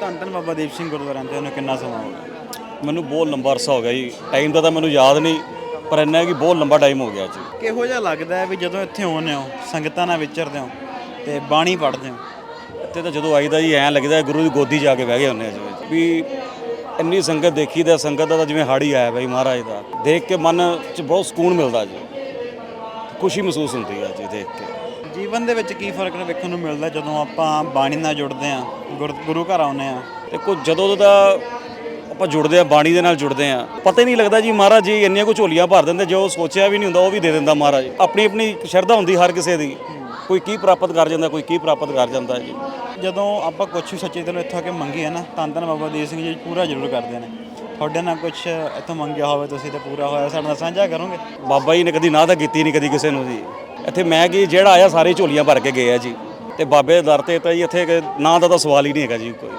ਧੰਨ ਧੰਨ ਬਾਬਾ ਦੀਪ ਸਿੰਘ ਗੁਰਦੁਆਰਾ ਆਉਂਦੇ ਉਹਨੂੰ ਕਿੰਨਾ ਸਮਾਂ ਹੋ ਗਿਆ? ਮੈਨੂੰ ਬਹੁਤ ਲੰਬਾ ਅਰਸਾ ਹੋ ਗਿਆ ਜੀ। ਟਾਈਮ ਦਾ ਤਾਂ ਮੈਨੂੰ ਯਾਦ ਨਹੀਂ ਪਰ ਇੰਨਾ ਹੈ ਕਿ ਬਹੁਤ ਲੰਬਾ ਟਾਈਮ ਹੋ ਗਿਆ ਜੀ। ਕਿਹੋ ਜਿਹਾ ਲੱਗਦਾ ਹੈ ਵੀ ਜਦੋਂ ਇੱਥੇ ਆਉਂਦੇ ਹੋ ਸੰਗਤਾਂ ਨਾਲ ਵਿਚਰਦੇ ਹੋ ਤੇ ਬਾਣੀ ਪੜ੍ਹਦੇ ਹੋ? ਇੱਥੇ ਤਾਂ ਜਦੋਂ ਆਈਦਾ ਜੀ ਐਂ ਲੱਗਦਾ ਗੁਰੂ ਦੀ ਗੋਦੀ ਜਾ ਕੇ ਬਹਿ ਗਏ ਹੁੰਦੇ ਆ ਜਿਵੇਂ ਵੀ ਇੰਨੀ ਸੰਗਤ ਦੇਖੀ ਦਾ ਸੰਗਤ ਦਾ ਤਾਂ ਜਿਵੇਂ ਹਾੜੀ ਆਇਆ ਬਈ ਮਹਾਰਾਜ ਦਾ। ਦੇਖ ਕੇ ਮਨ 'ਚ ਬਹੁਤ ਸਕੂਨ ਮਿਲਦਾ ਜੀ। ਖੁਸ਼ੀ ਮਹਿਸੂਸ ਹੁੰਦੀ ਆ ਜੀ ਦੇਖ ਕੇ। ਜੀਵਨ ਦੇ ਵਿੱਚ ਕੀ ਫ਼ਰਕ ਵੇਖਣ ਨੂੰ ਮਿਲਦਾ ਜਦੋਂ ਆਪਾਂ ਬਾਣੀ ਨਾਲ ਜੁੜਦੇ ਹਾਂ ਗੁਰ- ਘਰ ਆਉਂਦੇ ਹਾਂ। ਦੇਖੋ ਜਦੋਂ ਦਾ ਆਪਾਂ ਜੁੜਦੇ ਆ ਬਾਣੀ ਦੇ ਨਾਲ ਜੁੜਦੇ ਆ ਪਤਾ ਹੀ ਨਹੀਂ ਲੱਗਦਾ ਜੀ ਮਹਾਰਾਜ ਜੀ ਇੰਨੀਆਂ ਕੁ ਝੋਲੀਆਂ ਭਰ ਦਿੰਦੇ ਜੋ ਸੋਚਿਆ ਵੀ ਨਹੀਂ ਹੁੰਦਾ ਉਹ ਵੀ ਦੇ ਦਿੰਦਾ ਮਹਾਰਾਜ। ਆਪਣੀ ਆਪਣੀ ਸ਼ਰਧਾ ਹੁੰਦੀ ਹਰ ਕਿਸੇ ਦੀ। ਕੋਈ ਕੀ ਪ੍ਰਾਪਤ ਕਰ ਜਾਂਦਾ ਕੋਈ ਕੀ ਪ੍ਰਾਪਤ ਕਰ ਜਾਂਦਾ ਹੈ ਜੀ। ਜਦੋਂ ਆਪਾਂ ਕੁਛ ਵੀ ਸੱਚੇ ਦਿਲੋਂ ਇੱਥੋਂ ਆ ਕੇ ਮੰਗੀਏ ਨਾ ਧੰਨ ਧੰਨ ਬਾਬਾ ਦੀਪ ਸਿੰਘ ਜੀ ਪੂਰਾ ਜ਼ਰੂਰ ਕਰਦੇ ਨੇ। ਤੁਹਾਡੇ ਨਾਲ ਕੁਝ ਇੱਥੋਂ ਮੰਗਿਆ ਹੋਵੇ ਤੁਸੀਂ ਤੇ ਪੂਰਾ ਹੋਇਆ ਸਾਡੇ ਨਾਲ ਸਾਂਝਾ ਕਰੋਗੇ। ਬਾਬਾ ਜੀ ਨੇ ਕਦੀ ਨਾ ਤਾਂ ਕੀਤੀ ਨਹੀਂ ਕਦੀ ਕਿਸੇ ਨੂੰ ਜੀ। ਇੱਥੇ ਮੈਂ ਕੀ ਜਿਹੜਾ ਆਇਆ ਸਾਰੇ ਝੋਲੀਆਂ ਭਰ ਕੇ ਗਏ ਆ ਜੀ। ਤੇ ਬਾਬੇ ਦੇ ਦਰ ਤੇ ਤਾਂ ਜੀ ਇੱਥੇ ਨਾਂ ਦਾ ਤਾਂ ਸਵਾਲ ਹੀ ਨਹੀਂ ਹੈਗਾ ਜੀ ਕੋਈ।